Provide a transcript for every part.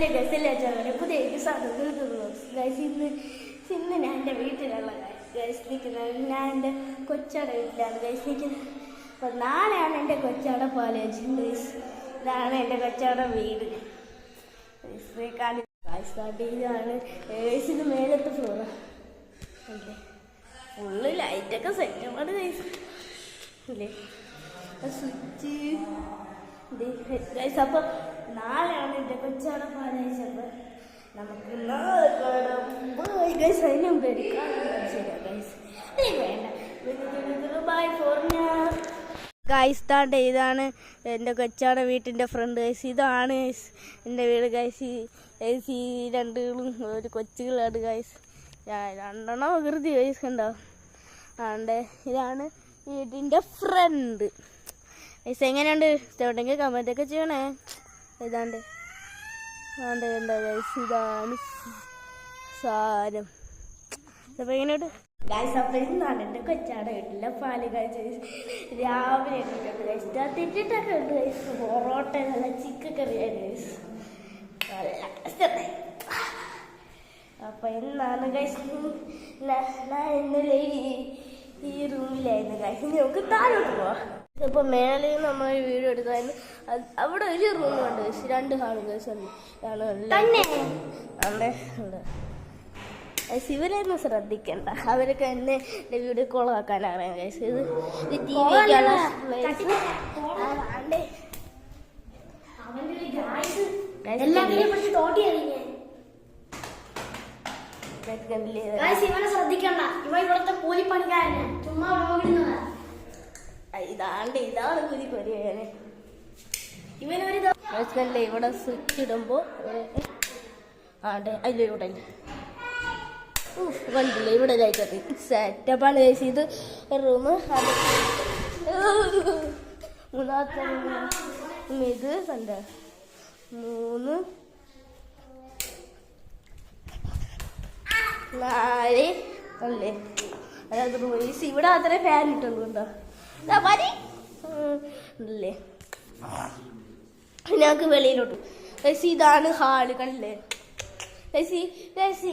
Hello guys എല്ലാ ചാനലും പുതിയ ഗൈസ് ഇന്ന് ഇന്ന് ഞാൻ എന്റെ വീട്ടിലുള്ള ഗൈസ് നിൽക്കുന്നത്. ഞാൻ എന്റെ കൊച്ചയുടെ വീട്ടിലാണ്. ഗൈസ് നിൽക്കുന്നത്. അപ്പോൾ നാളെയാണ് എന്റെ കൊച്ചയുടെ കോളേജ് ഗൈസ് ഇതാണ് എന്റെ കൊച്ചയുടെ വീട്. ഗൈസ് കാണി ഗൈസ് ഇതാണ് ഗൈസിന് മേലത്തെ ഫ്ലോർ അല്ലേ? ഫുള്ള് ലൈറ്റൊക്കെ സെറ്റപ്പാണ് ഗൈസ് അല്ലേ? സ്വിച്ച് ഗൈസ് അപ്പോൾ നാളെയാണ് എന്റെ കൊച്ചാണ് അപ്പോൾ നമുക്ക് ഗൈസ് താണ്ട് ഇതാണ് എന്റെ കൊച്ചാടെ വീട്ടിന്റെ ഫ്രണ്ട് ഗൈസ് ഇതാണ് എന്റെ വീട് ഗൈസ് ഗൈസ് ഈ രണ്ടുകളും ഒരു കൊച്ചുകളാണ് ഗൈസ് രണ്ടെണ്ണം വികൃതി ഗൈസ് കണ്ടോ? ആണ്ട് ഇതാണ് വീടിന്റെ ഫ്രണ്ട് ഗൈസ് എങ്ങനെയുണ്ട്? ഇഷ്ടപ്പെട്ടെങ്കിൽ കമന്റ് ഒക്കെ ചെയ്യണേ. ഇതാണ്ട് ഏതാണ്ട് എന്താ ഗൈസ് ഇതാണ് സാരം. അപ്പോൾ എങ്ങനെയുണ്ട് ഗൈസ് അപ്പം ഇന്നാണ് എന്റെ കൊച്ചാടെ വീട്ടിലെ പാൽ കഴിച്ച് രാവിലെ എണീറ്റിട്ട് ഗൈസ് പൊറോട്ട നല്ല ചിക്കൻ കറിയാണ് ഗൈസ് നല്ല അപ്പൊ എന്നാണ് ഗൈസ് ഈ റൂമിലായിരുന്നു ഗൈസ് നമുക്ക് താഴോട്ട് പോവാം. ഇപ്പൊ മേലെ നമ്മൾ വീഡിയോ എടുത്തായിരുന്നു അവിടെ ഒരു റൂം ഉണ്ട് രണ്ട് ഹാളും ഇവരെയൊന്നും ശ്രദ്ധിക്കണ്ട. അവരൊക്കെ എന്നെ എന്റെ വീഡിയോ കോളാക്കാൻ അറിയാം. ഗൈസ് ഇത് ഇത് ടി ശ്രദ്ധിക്കണ്ട. ഇവ ഇവിടുത്തെ കൂലിപ്പണിക്കാരന്. ചുമ്മാ ഇതാണ്ട് ഇതാണ് കുതി പരിയാണ് ഇവനൊരു മനസ്സിലല്ലേ ഇവിടെ സ്വിച്ച് ഇടുമ്പോ ആണ്ട് അതിലൂടെ കണ്ടില്ല ഇവിടെ ലൈറ്റ് സെറ്റപ്പാണ് ചേച്ചി ഇത് റൂം മൂന്നാമത്തെ room ഇത് കണ്ട? മൂന്ന് നാല് അല്ലേ? അതായത് റൂം ഇവിടെ അത്ര ഫാൻ ഇട്ടുള്ളൂ ഉണ്ടോ ഉം, ഞങ്ങൾക്ക് വെളിയിലോട്ട്. രസി ഇതാണ് ഹാൾ കണ്ടില്ലേ രസി രസി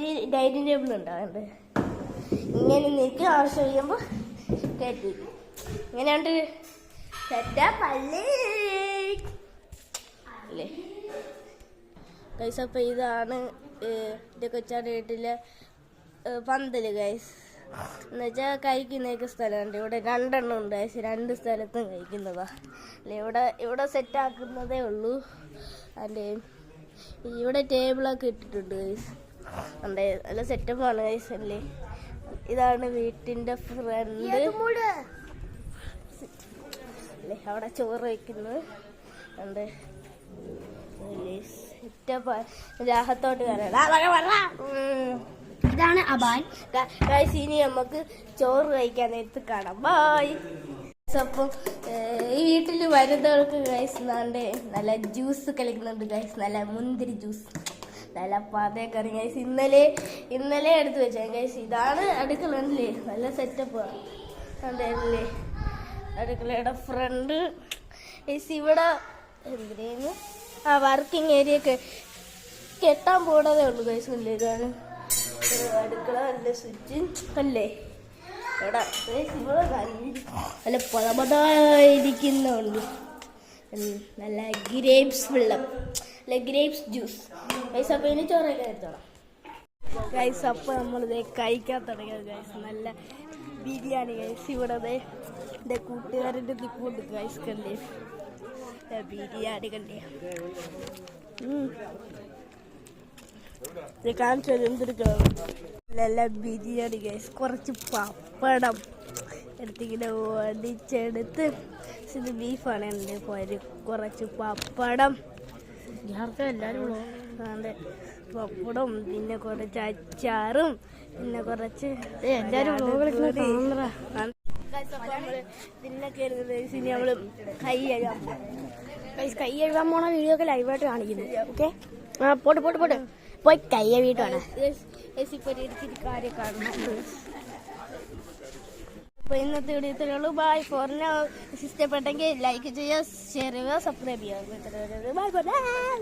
ഈ ഡൈനിങ് ടേബിൾ ഉണ്ടാകണ്ട് ഇങ്ങനെ നിനക്ക് ആവശ്യം ചെയ്യുമ്പോൾ കയറ്റി. ഇങ്ങനെയുണ്ട് സെറ്റപ്പ് അല്ലേ അല്ലേ? ഗൈസ് അപ്പം ഇതാണ് എന്റെ കൊച്ചാന്റെ വീട്ടിലെ പന്തൽ ഗൈസ്. എന്നുവെച്ചാൽ കഴിക്കുന്നതൊക്കെ സ്ഥലമുണ്ട്. ഇവിടെ രണ്ടെണ്ണം ഉണ്ട്. ഗൈസ് രണ്ട് സ്ഥലത്തും കഴിക്കുന്നതാ. അല്ലെ ഇവിടെ ഇവിടെ സെറ്റാക്കുന്നതേ ഉള്ളൂ. അല്ലെ? ഇവിടെ ടേബിളൊക്കെ ഇട്ടിട്ടുണ്ട് ഗൈസ് അതെ നല്ല സെറ്റപ്പാണ് ഗൈസ് അല്ലേ? ഇതാണ് വീട്ടിന്റെ ഫ്രണ്ട് അല്ലേ അവിടെ ചോറ് വയ്ക്കുന്നത് ഉണ്ട് സെറ്റപ്പ് രാഹത്തോട്ട് കയറാം ഇതാണ് അബാൻ. ഗൈസ് ഇനി നമുക്ക് ചോറ് കഴിക്കാൻ നേരത്ത് കാണാം. ബായ് അപ്പം ഈ വീട്ടിൽ വരുന്നവർക്ക് ഗൈസ് നാണ്ട് നല്ല ജ്യൂസ് കളിക്കുന്നുണ്ട് ഗൈസ് നല്ല മുന്തിരി ജ്യൂസ് നല്ല പതക്കറി ഗൈസ് ഇന്നലെ ഇന്നലെ എടുത്തു വെച്ചാൽ ഗൈസ് ഇതാണ് അടുക്കളല്ലേ നല്ല സെറ്റപ്പ് അതല്ലേ അടുക്കളയുടെ ഫ്രണ്ട് ഗൈസ് ഇവിടെ എന്തിനേന്ന് ആ വർക്കിംഗ് ഏരിയ ഒക്കെ കെട്ടാൻ പോണതേ ഉള്ളൂ ഗൈസ് അല്ലേ ഇതാണ്. അടുക്കള അല്ലേ നല്ല- പതപതായിരിക്കുന്നുണ്ട്. നല്ല ഗ്രേപ്സ് വെള്ളം അല്ല ഗ്രേപ്സ് ജ്യൂസ് ഗൈസ് അപ്പോൾ ഇനി ചോറൊക്കെ എടുത്തോളാം. ഗൈസ് അപ്പോൾ നമ്മളിത് കഴിക്കാൻ തുടങ്ങിയത് ഗൈസ് നല്ല ബിരിയാണി ഗൈസ് ഇവിടെ എന്റെ കൂട്ടുകാരന്റെ നിൽപ്പുണ്ട് ഗൈസ് കണ്ടേ. ബിരിയാണി കണ്ടേ. കാണിച്ചു എന്തെടുക്കണം ബിരിയാണി ഗൈസ് കുറച്ച് പപ്പടം എടുത്തിങ്ങനെ ഓടിച്ചെടുത്ത് ഇത് ബീഫാണ് എന്റെ പോര്. കുറച്ച് പപ്പടം. എല്ലാവരും അതെ. പപ്പടം പിന്നെ കുറച്ച് അച്ചാറും പിന്നെ കുറച്ച് എല്ലാവരും പിന്നെ നമ്മൾ കഴുകാൻ. കൈ കഴുകാൻ പോണ വീഡിയോ ഒക്കെ ലൈവായിട്ട് കാണിക്കുന്നു. ഓക്കെ ആ പോട്ട് പോട്ട് പോട്ട്. പോയി കൈ വീട്ടാണ് കാര്യം കാണണം അപ്പൊ ഇന്നത്തെ വീഡിയോ ഇത്രയുള്ളൂ ബൈ ഫോറിന് ഇഷ്ടപ്പെട്ടെങ്കിൽ ലൈക്ക് ചെയ്യുക ഷെയർ ചെയ്യുക സബ്സ്ക്രൈബ് ചെയ്യുക. Bye bye